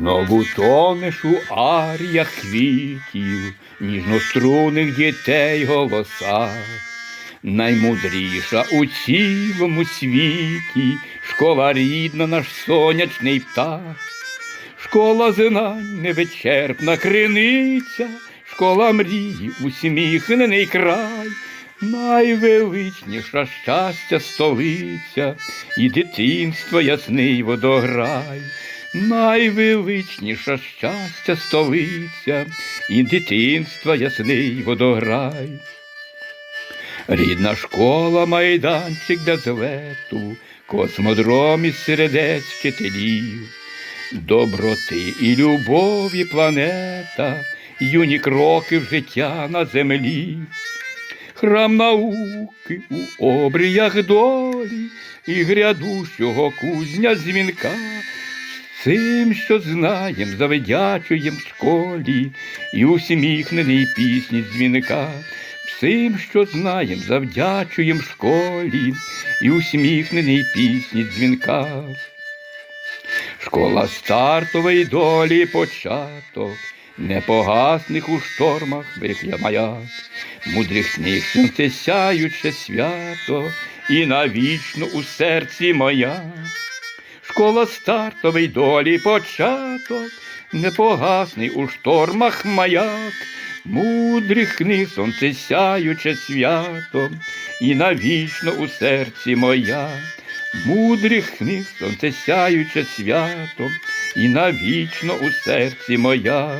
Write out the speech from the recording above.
Знову тонеш у аріях квітів, ніжноструних дітей голосах. Наймудріша у цілому світі, школа рідна, наш сонячний птах. Школа знань, невичерпна криниця, школа мрії, усміхнений край, найвеличніша щастя столиця, і дитинство ясний водограй, найвеличніша щастя столиця, і дитинство ясний водограй. Рідна школа, майданчик для злету, космодром із сердець вчителів, доброти і любові планета, юні кроки в життя на землі, храм науки у обріях долі і грядущого кузня дзвінка. Цим, що знаєм, завдячуєм школі, і усміхнений пісні дзвінка. Всім, що знаєм, завдячуєм школі, і усміхнений пісні дзвінка. Школа стартової долі початок, непогасних у штормах вихля маяк, мудрих книг сонце сяюче свято, і навічно у серці моя. Школа стартовий долі початок, непогасний у штормах маяк, мудрих книг сонце сяюче свято, і навічно у серці моя, мудрих книг сонце сяюче свято, і навічно у серці моя.